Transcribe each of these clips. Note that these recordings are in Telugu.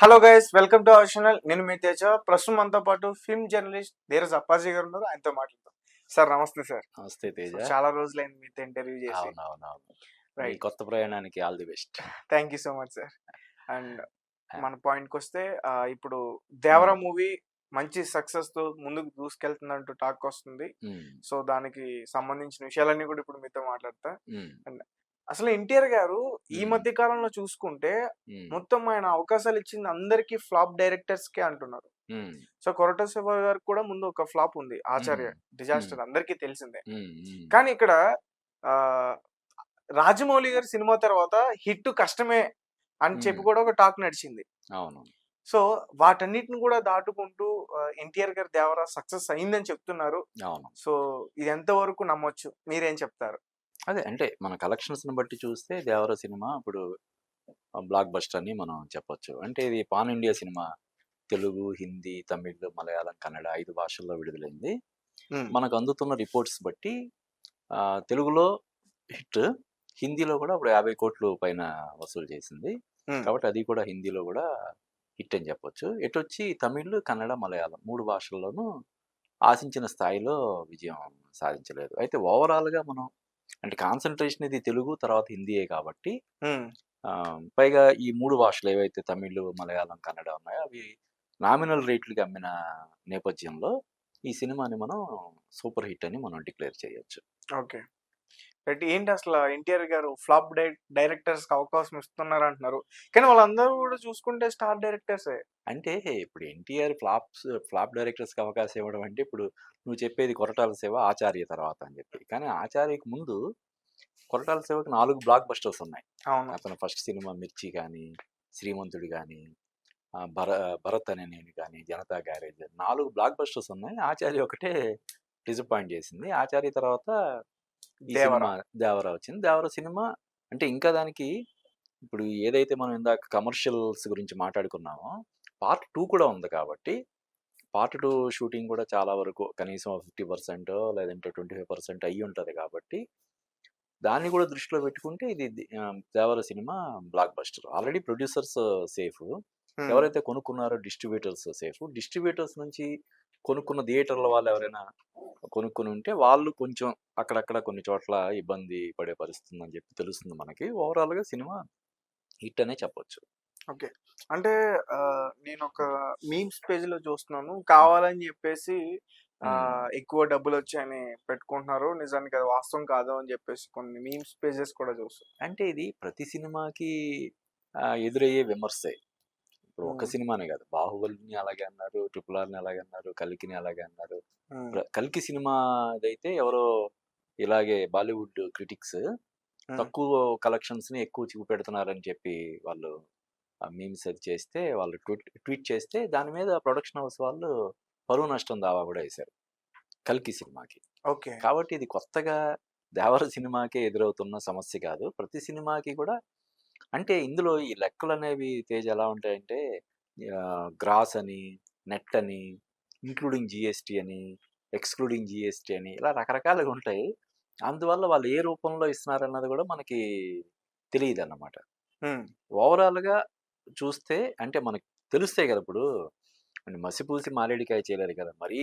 Hello guys welcome to our channel. నేను మీ తేజ. ప్రస్తుతం మనతో పాటు ఫిల్మ్ జర్నలిస్ట్ ధీరజ్ అప్పాజీ గారు ఉన్నారు. ఆయనతో మాట్లాడతాం సార్ నమస్తే సార్. నమస్తే తేజ. చాలా రోజులైంది మీతో ఇంటర్వ్యూ చేసి. రైట్. కొత్త ప్రయాణానికి all the best. Thank you so much sir. And మన పాయింట్కి వస్తే ఇప్పుడు దేవరా మూవీ మంచి సక్సెస్తో ముందుకు దూసుకెళ్తుందంటూ టాక్ వస్తుంది. సో దానికి సంబంధించిన విషయాలన్నీ కూడా ఇప్పుడు మీతో మాట్లాడతా. అసలు ఎన్టీఆర్ గారు ఈ. మధ్య కాలంలో చూసుకుంటే మొత్తం ఆయన అవకాశాలు ఇచ్చింది అందరికి ఫ్లాప్ డైరెక్టర్స్ కే అంటున్నారు సో కొరట శివ గారికి కూడా ముందు ఒక ఫ్లాప్ ఉంది. ఆచార్య. డిజాస్టర్ అందరికీ తెలిసిందే. కానీ ఇక్కడ ఆ రాజమౌళి గారి సినిమా తర్వాత హిట్ కష్టమే అని చెప్పి. కూడా ఒక టాక్ నడిచింది. అవును సో వాటన్నిటిని కూడా దాటుకుంటూ ఎన్టీఆర్ గారి దేవరా సక్సెస్ అయిందని చెప్తున్నారు. సో ఇది ఎంతవరకు నమ్మొచ్చు? మీరేం చెప్తారు? అదే అంటే మన కలెక్షన్స్ని బట్టి చూస్తే దేవర సినిమా ఇప్పుడు బ్లాక్ బస్టర్ అని మనం చెప్పొచ్చు. అంటే ఇది pan India cinema. Telugu Hindi Tamil Malayalam Kannada ఐదు భాషల్లో విడుదలైంది. మనకు అందుతున్న రిపోర్ట్స్ బట్టి తెలుగులో హిట్ హిందీలో కూడా ఇప్పుడు యాభై కోట్లు పైన వసూలు చేసింది. కాబట్టి అది కూడా హిందీలో కూడా హిట్ అని చెప్పొచ్చు. ఎటు వచ్చి తమిళ్ కన్నడ మలయాళం మూడు భాషల్లోనూ ఆశించిన స్థాయిలో విజయం సాధించలేదు. అయితే ఓవరాల్గా మనం అంటే కాన్సన్ట్రేషన్ ఇది తెలుగు తర్వాత హిందీయే కాబట్టి. ఆ, పైగా ఈ మూడు భాషలు ఏవైతే తమిళ్ మలయాళం కన్నడ ఉన్నాయో అవి నామినల్ రేట్లకి అమ్మిన నేపథ్యంలో ఈ సినిమాని మనం సూపర్ హిట్ అని మనం డిక్లేర్ చేయొచ్చు ఓకే రైట్ ఏంటి అసలు ఎన్టీఆర్ గారు ఫ్లాప్ డైరెక్టర్స్కి అవకాశం ఇస్తున్నారు అంటున్నారు కానీ వాళ్ళందరూ కూడా చూసుకుంటే స్టార్ డైరెక్టర్సే. అంటే ఇప్పుడు ఎన్టీఆర్ ఫ్లాప్స్ ఫ్లాప్ డైరెక్టర్స్కి అవకాశం ఇవ్వడం అంటే ఇప్పుడు నువ్వు చెప్పేది కొరటాల సేవ ఆచార్య తర్వాత అని చెప్పి. కానీ ఆచార్యకి ముందు కొరటాల సేవకి నాలుగు బ్లాక్ బస్టర్స్ ఉన్నాయి. అవును. అతను ఫస్ట్ సినిమా మిర్చి కానీ శ్రీమంతుడు కానీ భర భరత్ అనే నేను కానీ జనతా గ్యారేజ్ నాలుగు బ్లాక్ బస్టర్స్ ఉన్నాయి. ఆచార్య ఒకటే డిసప్పాయింట్ చేసింది. ఆచార్య తర్వాత దేవరా. దేవరా వచ్చింది దేవరా సినిమా అంటే ఇంకా దానికి ఇప్పుడు ఏదైతే మనం ఇందాక కమర్షియల్స్ గురించి మాట్లాడుకున్నామో పార్ట్ టూ కూడా ఉంది కాబట్టి పార్ట్ టూ షూటింగ్ కూడా చాలా వరకు కనీసం ఫిఫ్టీ పర్సెంట్ లేదంటే ట్వంటీ ఫైవ్ పర్సెంట్ అయ్యి ఉంటుంది కాబట్టి దాన్ని కూడా దృష్టిలో పెట్టుకుంటే ఇది Devara cinema blockbuster already producers safe. ఎవరైతే కొనుక్కున్నారో డిస్ట్రిబ్యూటర్స్ సేఫ్ డిస్ట్రిబ్యూటర్స్ నుంచి కొనుక్కున్న థియేటర్ల వాళ్ళు ఎవరైనా కొనుక్కుని ఉంటే వాళ్ళు కొంచెం అక్కడక్కడ కొన్ని చోట్ల ఇబ్బంది పడే పరిస్థితి ఉందని చెప్పి తెలుస్తుంది మనకి. ఓవరాల్గా సినిమా హిట్ అనే చెప్పొచ్చు. ఓకే. అంటే నేను ఒక మీమ్స్ పేజ్లో చూస్తున్నాను కావాలని చెప్పేసి. ఎక్కువ డబ్బులు వచ్చాయని పెట్టుకుంటున్నారు. నిజానికి అది వాస్తవం కాదు అని చెప్పేసి కొన్ని మీమ్స్ పేజెస్ కూడా చూస్తాను అంటే ఇది ప్రతి సినిమాకి ఎదురయ్యే విమర్శే. ఇప్పుడు Hmm. సినిమానే కాదు. బాహుబలిని అలాగే అన్నారు ట్రిపుల్ ఆర్ని అలాగే అన్నారు కలికిని అలాగే అన్నారు. కల్కి సినిమా అయితే ఎవరో ఇలాగే బాలీవుడ్ క్రిటిక్స్. తక్కువ కలెక్షన్స్ని ఎక్కువ చూపెడుతున్నారని చెప్పి వాళ్ళు మీమ్స్ అది చేస్తే వాళ్ళు ట్వీట్ ట్వీట్ చేస్తే దాని మీద ప్రొడక్షన్ హౌస్ వాళ్ళు పరువు నష్టం దావా కూడా వేశారు. కల్కి సినిమాకి. ఓకే. కాబట్టి ఇది కొత్తగా దేవర సినిమాకే ఎదురవుతున్న సమస్య కాదు. ప్రతి సినిమాకి కూడా అంటే ఇందులో ఈ లెక్కలు అనేవి తేజ్ ఎలా ఉంటాయంటే గ్రాస్ అని నెట్ అని ఇంక్లూడింగ్ జిఎస్టీ అని ఎక్స్క్లూడింగ్ జిఎస్టీ అని ఇలా రకరకాలుగా ఉంటాయి. అందువల్ల వాళ్ళు ఏ రూపంలో ఇస్తున్నారన్నది కూడా మనకి తెలియదు అన్నమాట. ఓవరాల్గా చూస్తే అంటే మనకు తెలుస్తాయి కదా ఇప్పుడు. అంటే మసిపూసి మారేడికాయ చేయలేరు కదా. మరీ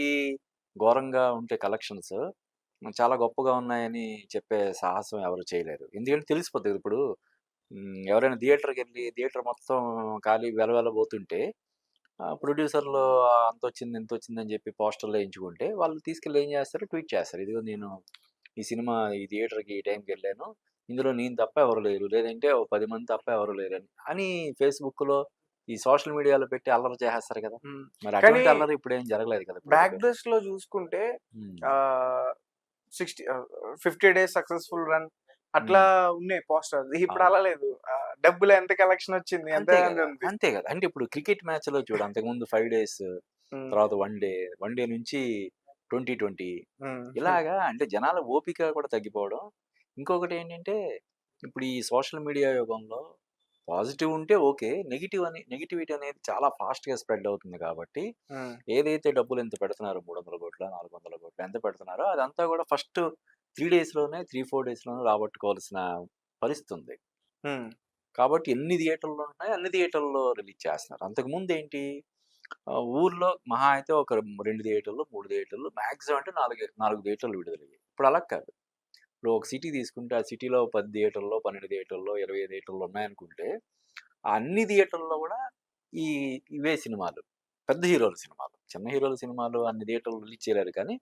ఘోరంగా ఉంటే కలెక్షన్స్ చాలా గొప్పగా ఉన్నాయని చెప్పే సాహసం ఎవరు చేయలేరు. ఎందుకంటే తెలిసిపోతుంది కదా ఇప్పుడు. ఎవరైనా థియేటర్కి వెళ్ళి థియేటర్ మొత్తం ఖాళీ వెలవెలబోతుంటే ప్రొడ్యూసర్లు అంత వచ్చింది ఎంత వచ్చింది అని చెప్పి పోస్టర్లు వేయించుకుంటే వాళ్ళు తీసుకెళ్ళి ఏం చేస్తారు? ట్వీట్ చేస్తారు. ఇదిగో నేను ఈ సినిమా ఈ థియేటర్కి ఈ టైంకి వెళ్ళాను. ఇందులో నేను తప్ప ఎవరు లేరు. లేదంటే ఓ పది మంది తప్ప ఎవరు లేరు అని. అని ఫేస్బుక్లో ఈ సోషల్ మీడియాలో పెట్టి అల్లరి చేసేస్తారు కదా. మరి అటువంటి అల్లరి ఇప్పుడు ఏం జరగలేదు కదా బ్యాక్. డ్రెస్లో చూసుకుంటే sixty fifty days successful run అట్లా ఉన్నాయి పోస్టర్ ఇప్పుడు. అలా లేదు. డబ్బులు ఎంత కలెక్షన్ వచ్చింది. అంతే కదా. ఉంది. అంతే కదా. అంటే ఇప్పుడు క్రికెట్ మ్యాచ్లో చూడు అంతకుముందు ఫైవ్ డేస్ తర్వాత వన్ డే వన్ డే నుంచి ట్వంటీ ట్వంటీ ఇలాగా అంటే జనాల ఓపిక కూడా తగ్గిపోవడం. ఇంకొకటి ఏంటంటే ఇప్పుడు ఈ సోషల్ మీడియా యుగంలో పాజిటివ్ ఉంటే ఓకే నెగిటివ్ అని నెగిటివిటీ అనేది చాలా ఫాస్ట్గా స్ప్రెడ్ అవుతుంది కాబట్టి ఏదైతే డబ్బులు ఎంత పెడుతున్నారో మూడు వందల కోట్ల నాలుగు వందల కోట్ల ఎంత పెడుతున్నారో అదంతా కూడా ఫస్ట్ త్రీ డేస్లోనే త్రీ ఫోర్ డేస్లోనే రాబట్టుకోవాల్సిన పరిస్థితి ఉంది కాబట్టి ఎన్ని థియేటర్‌లు ఉన్నాయి అన్ని థియేటర్‌లో రిలీజ్ చేస్తున్నారు. అంతకుముందు ఏంటి ఊర్లో మహా అయితే ఒక 2 థియేటర్లు, 3 థియేటర్లు మాక్సిమం అంటే 4 4 థియేటర్లు విడుదలయ్యాయి. ఇప్పుడు అలా కాదు. ఇప్పుడు ఒక సిటీ తీసుకుంటే ఆ సిటీలో 10 థియేటర్‌లో, 12 థియేటర్‌లో, 20 థియేటర్‌లో ఉన్నాయనుకుంటే ఆ అన్ని థియేటర్‌లో కూడా ఈ ఇవే సినిమాలు. పెద్ద హీరోల సినిమాలు. చిన్న హీరోల సినిమాలు అన్ని థియేటర్‌లో రిలీజ్ చేయలేరు కానీ.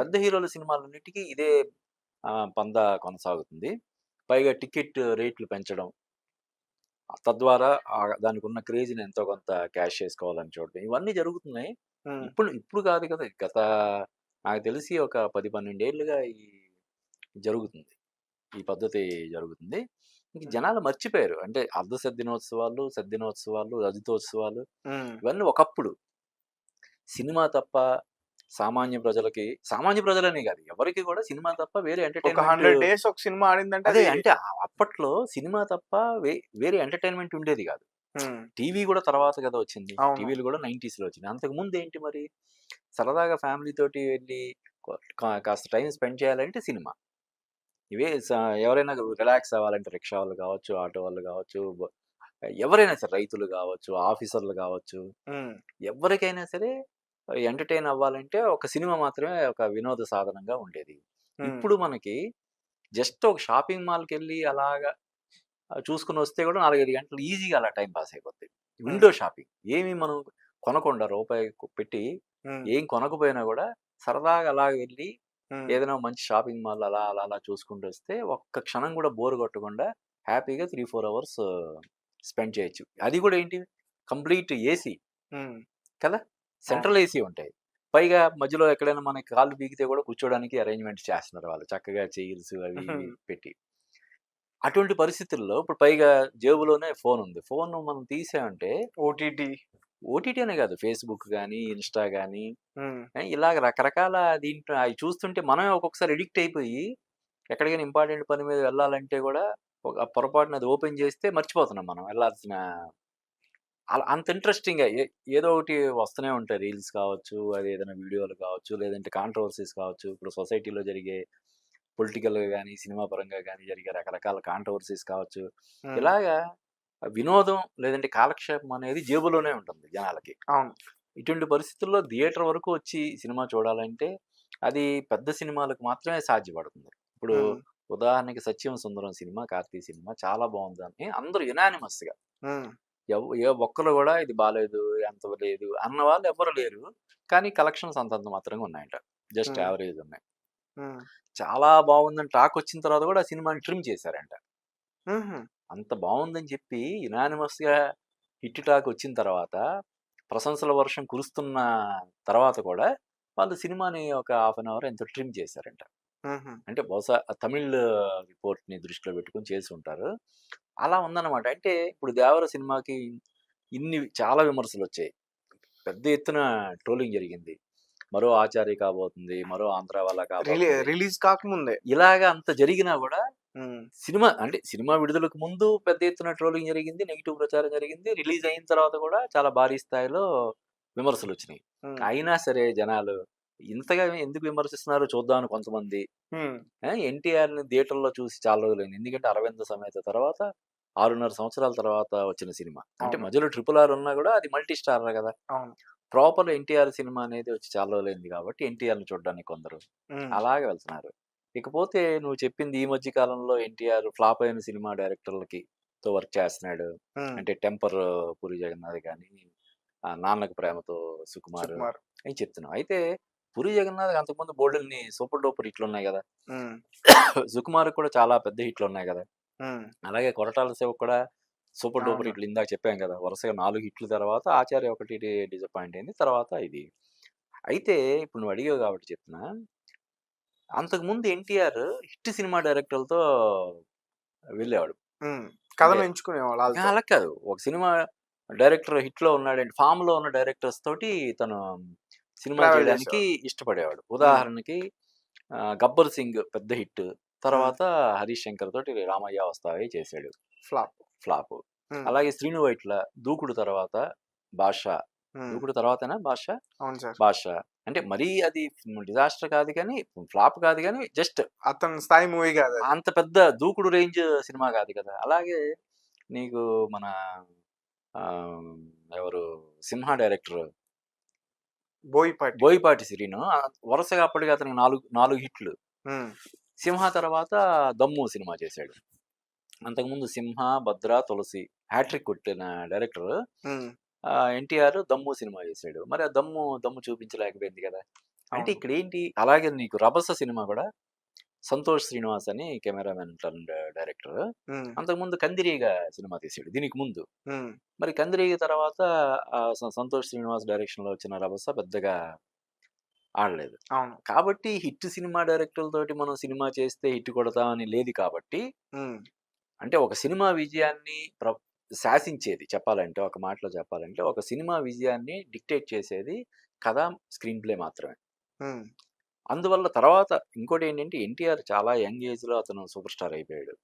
పెద్ద హీరోల సినిమాలన్నిటికి ఇదే పందా కొనసాగుతుంది. పైగా టికెట్ రేట్లు పెంచడం. తద్వారా ఆహ్, దానికున్న క్రేజ్‌ని ఎంతో కొంత క్యాష్ చేసుకోవాలని చూడడం. ఇవన్నీ జరుగుతున్నాయి. ఇప్పుడు ఇప్పుడు కాదు కదా! గత నాకు తెలిసి ఒక 10, 12 ఏళ్ళుగా ఈ జరుగుతుంది. ఈ పద్ధతి జరుగుతుంది. ఇంక. జనాలు మర్చిపోయారు. అంటే అర్ధ సద్దినోత్సవాలు, సద్దినోత్సవాలు, రజతోత్సవాలు. ఇవన్నీ ఒకప్పుడు. సినిమా తప్ప సామాన్య ప్రజలకి సామాన్య ప్రజలనే కాదు. ఎవరికీ కూడా సినిమా తప్ప వేరే ఎంటర్‌టైన్‌మెంట్ 100 డేస్ ఒక సినిమా ఆడిందంటే అదే అంటే అప్పట్లో సినిమా తప్ప వేరే ఎంటర్‌టైన్‌మెంట్ ఉండేది కాదు. టీవీ కూడా తర్వాత కదా వచ్చింది. టీవీలు కూడా 90స్‌లో వచ్చినాయి. అంతకుముందు ఏంటి మరి? సరదాగా ఫ్యామిలీ తోటి కా కాస్త టైమ్ స్పెండ్ చేయాలంటే సినిమా. ఇవే ఎవరైనా రిలాక్స్ అవ్వాలంటే రిక్షా వాళ్ళు కావచ్చు, ఆటో వాళ్ళు కావచ్చు, ఎవరైనా సరే రైతులు కావచ్చు, ఆఫీసర్‌లు కావచ్చు. హ్మ్. ఎవ్వరికైనా సరే ఎంటర్‌టైన్ అవ్వాలంటే ఒక సినిమా మాత్రమే ఒక వినోద సాధనంగా ఉండేది. ఇప్పుడు మనకి జస్ట్ ఒక షాపింగ్ మాల్‌కెళ్ళి అలాగా ఆహ్, చూసుకొనొస్తే కూడా 4, 5 గంటలు ఈజీగా అలా టైమ్ పాస్ అయిపోద్ది. Window shopping. ఏమి మనం కొనకుండా రూపాయి పెట్టి. ఏం కొనకపోయినా కూడా సరదాగా అలా హ్మ్. ఏదైనా మంచి షాపింగ్ మాల్ అలా, అలా, అలా చూసుకుంటూ వస్తే ఒక్క క్షణం కూడా బోర్ కొట్టకుండా హ్యాపీగా 3, 4 అవర్స్ స్పెండ్ చేయొచ్చు. అది కూడా ఏంటి కంప్లీట్ ఏసీ. కదా! సెంట్రల్ ఏసీ ఉంటాయి. పైగా మధ్యలో ఎక్కడైనా మనకి కాళ్ళు పీకితే కూడా కూర్చోవడానికి అరేంజ్‌మెంట్స్ చేస్తున్నారు వాళ్ళు. చక్కగా చైర్స్ అవి. పెట్టి. అటువంటి పరిస్థితుల్లో ఇప్పుడు పైగా జేబులోనే ఫోన్ ఉంది. ఫోన్ మనం తీసామంటే ఓటీటీ. ఓటీటీ అనే కాదు ఫేస్‌బుక్ గాని, ఇన్‌స్టా. ఆహ్, ఇలాగ రకరకాల దీంట్లో అయి చూస్తుంటే మనమే ఒక్కొక్కసారి అడిక్ట్ అయిపోయి ఎక్కడికైనా ఇంపార్టెంట్ పని మీద వెళ్ళాలంటే కూడా ఒక పొరపాటున అది ఓపెన్ చేస్తే మర్చిపోతున్నాం మనం వెళ్ళాల్సిన అంత ఇంట్రెస్టింగ్‌గా ఏదో ఒకటి వస్తూనే ఉంటాయి. రీల్స్ కావచ్చు, అది ఏదైనా వీడియోలు కావచ్చు, లేదంటే కాంట్రోవర్సీస్ కావచ్చు. ఇప్పుడు సొసైటీలో జరిగే పొలిటికల్‌గా గాని, సినిమా పరంగా గాని జరిగే రకరకాల కాంట్రోవర్సీస్ కావచ్చు. ఇలాగా వినోదం లేదంటే కాలక్షేపం అనేది జేబులోనే ఉంటుంది జనాలకి. అవును. ఇటువంటి పరిస్థితుల్లో థియేటర్ వరకు వచ్చి సినిమా చూడాలంటే అది పెద్ద సినిమాలకు మాత్రమే సాధ్యపడుతుంది. ఇప్పుడు. ఉదాహరణకి 'సత్యం సుందరం' సినిమా, 'కార్తీ' సినిమా చాలా బావుందని అందరూ యునానిమస్‌గా. ఏ ఒక్కళ్ళు గూడా ఇది బాలేదు, అంత లేదు అన్న వాళ్ళు ఎవ్వరు లేరు. కానీ కలెక్షన్స్ అంతంత మాత్రంగా ఉన్నాయంట. జస్ట్. యావరేజ్ ఉన్నాయి. చాలా బావుందని టాక్ వచ్చిన తర్వాత కూడా ఆ సినిమాని ట్రిమ్ చేశారంట. అంత బావుందని చెప్పి యునానిమస్‌గా హిట్ టాక్ వచ్చిన తర్వాత, ప్రశంసల వర్షం కురుస్తున్న తర్వాత కూడా వాళ్ళు సినిమాని ఒక హాఫ్ అన్ అవర్ ఎంతో ట్రిమ్ చేశారంట. అంటే బహుశా తమిళ్ రిపోర్ట్‌ని దృష్టిలో పెట్టుకొని చేసుంటారు. అలా ఉందన్నమాట. అంటే ఇప్పుడు 'దేవర' సినిమాకి ఇన్ని చాలా విమర్శలొచ్చాయి. పెద్ద ఎత్తున ట్రోలింగ్ జరిగింది. మరో 'ఆచార్య' కాబోతుంది. మరో 'ఆంధ్ర' వాళ్ళ కాబోతుంది. రిలీజ్ కాకముందే. ఇలాగ అంత జరిగినా హ్మ్. సినిమా అంటే సినిమా విడుదలకు ముందు పెద్ద ఎత్తున ట్రోలింగ్ జరిగింది. నెగెటివ్ ప్రచారం జరిగింది. రిలీజ్ అయిన తర్వాత కూడా చాలా భారీ స్థాయిలో విమర్శలొచ్చినాయి. హ్మ్. అయినా సరే జనాలు ఇంతగా ఎందుకు విమర్శిస్తున్నారో చూద్దామని కొంతమంది హ్మ్. ఆ! ఎన్టీఆర్‌ని థియేటర్‌లో చూసి చాలా రోజులైంది. ఎందుకంటే 'అరవింద సమేత' తర్వాత 6.5 సంవత్సరాల తర్వాత వచ్చిన సినిమా. అంటే. మధ్యలో 'ట్రిపుల్ ఆర్' ఉన్నా కూడా అది మల్టీ స్టారర్ కదా! ప్రాపర్ ఎన్టీఆర్ సినిమా అనేది వచ్చి చాలా రోజులైంది కాబట్టి ఎన్టీఆర్‌ని చూడడానికి కొందరు. అలాగే వెళ్తున్నారు. ఇకపోతే నువ్వు చెప్పింది ఈ మధ్య కాలంలో ఎన్టీఆర్ ఫ్లాప్ అయిన సినిమా డైరెక్టర్లకి తో వర్క్ చేస్తున్నాడు. అంటే 'టెంపర్' పూరి జగన్నాథ్ గాని, ఆహ్, 'నాన్నకు ప్రేమతో' సుకుమార్ సుకుమార్. అని చెప్తున్నావు. అయితే పూరి జగన్నాథ్‌కి అంతకుముందు బోలెడన్ని సూపర్ డూపర్ హిట్లున్నాయి గదా! హ్మ్. సుకుమార్‌కి కూడా చాలా పెద్ద హిట్లున్నాయి గదా! హ్మ్. అలాగే కొరటాల శివకు కూడా సూపర్ డూపర్. హిట్లు ఇందాక చెప్పాం కదా! వరుసగా 4 హిట్ల తర్వాత 'ఆచార్య' ఒకటి డిసప్పాయింట్ అయింది. తర్వాత ఇది. అయితే ఇప్పుడు నువ్వు అడిగావు కాబట్టి చెప్తున్నా. అంతకుముందు ఎన్టీఆర్ హిట్ సినిమా డైరెక్టర్లతో వెళ్ళేవాడు. కథను ఎంచుకునేవాళ్ళు. అలా కాదు. ఒక సినిమా డైరెక్టర్ హిట్‌లో ఉన్నాడంటే ఫామ్‌లో ఉన్న డైరెక్టర్స్ తోటి తను ట్రావెల్ చేయడానికి. ఇష్టపడేవాడు. ఉదాహరణకి 'గబ్బర్ సింగ్' పెద్ద హిట్. తర్వాత 'హరీష్ శంకర్' తోటి 'రామయ్య వస్తావే' చేశాడు. ఫ్లాప్. ఫ్లాప్. అలాగే 'శ్రీను వైట్ల' 'దూకుడు' తర్వాత హ్మ్. 'దూకుడు' తర్వాతేనా సార్. 'బాద్‌షా' అంటే మరీ అది డిజాస్టర్ కాదు గానీ, ఫ్లాప్ కాదు గానీ జస్ట్ అతని స్థాయి మూవీ కాదది. అంత పెద్ద 'దూకుడు' రేంజ్ సినిమా కాదు కదా! అలాగే నీకు మన ఎవరు సింహ డైరెక్టర్ బోయిపాటి బోయపాటి శ్రీను ఆ, వరుసగా అప్పటికి అతనికి నాలుగు నాలుగు హిట్లు సింహ తర్వాత దమ్ము సినిమా చేశాడు. అంతకుముందు సింహ భద్ర తులసి హ్యాట్రిక్ కొట్టిన డైరెక్టర్ ఎన్టీఆర్ దమ్ము సినిమా చేశాడు. మరి ఆ దమ్ము దమ్ము చూపించలేకపోయింది కదా. అంటే. ఇక్కడ ఏంటి? అలాగే నీకు రభస సినిమా కూడా సంతోష్ శ్రీనివాస్ అని కెమెరామెన్ అండ్ డైరెక్టర్. అంతకుముందు కందిరీగా సినిమా తీసాడు దీనికి ముందు. మరి కందిరీగ తర్వాత సంతోష్ శ్రీనివాస్ డైరెక్షన్లో వచ్చిన రభస పెద్దగా ఆడలేదు. అవును. కాబట్టి హిట్ సినిమా డైరెక్టర్లతోటి మనం సినిమా చేస్తే హిట్ కొడతామని లేదు కాబట్టి అంటే ఒక సినిమా విజయాన్ని ప్ర శాసించేది చెప్పాలంటే ఒక మాటలో చెప్పాలంటే ఒక సినిమా విజయాన్ని డిక్టేట్ చేసేది కథ స్క్రీన్ ప్లే మాత్రమే. అందువల్ల తర్వాత ఇంకోటి ఏంటంటే ఎన్టీఆర్ చాలా యంగ్ ఏజ్లో అతను సూపర్ స్టార్ అయిపోయాడు.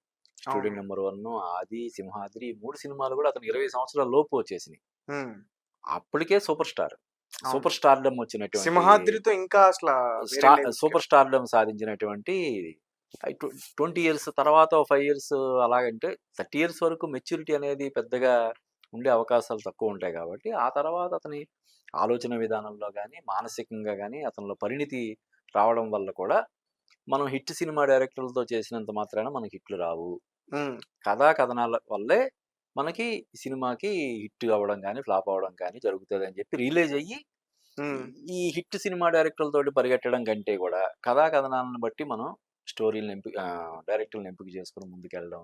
Student. Number one Aadi Simhadri మూడు సినిమాలు కూడా అతను ఇరవై సంవత్సరాల లోపు వచ్చేసినాయి. అప్పటికే సూపర్ స్టార్. సూపర్ స్టార్డమ్ వచ్చినటువంటి సింహాద్రితో ఇంకా అసలు. సూపర్ స్టార్డమ్ సాధించినటువంటి ట్వంటీ ఇయర్స్ తర్వాత ఫైవ్ ఇయర్స్ అలాగంటే థర్టీ ఇయర్స్ వరకు మెచ్యూరిటీ అనేది పెద్దగా ఉండే అవకాశాలు తక్కువ ఉంటాయి కాబట్టి ఆ తర్వాత అతని ఆలోచన విధానంలో కానీ మానసికంగా కానీ అతనిలో పరిణితి రావడం వల్ల కూడా మనం హిట్ సినిమా డైరెక్టర్లతో చేసినంత మాత్రాన మనకి హిట్లు రావు. కథా కథనాల వల్లే మనకి సినిమాకి హిట్ అవ్వడం కానీ ఫ్లాప్ అవ్వడం కానీ జరుగుతుంది అని చెప్పి రిలీజ్ అయ్యి ఈ హిట్ సినిమా డైరెక్టర్లతోటి పరిగెట్టడం కంటే కూడా కథా కథనాలను బట్టి మనం స్టోరీలను ఎంపిక డైరెక్టర్లను ఎంపిక చేసుకుని ముందుకెళ్ళడం.